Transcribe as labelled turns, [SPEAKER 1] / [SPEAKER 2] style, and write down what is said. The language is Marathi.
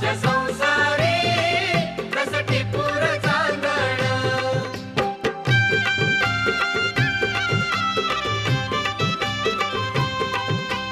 [SPEAKER 1] Just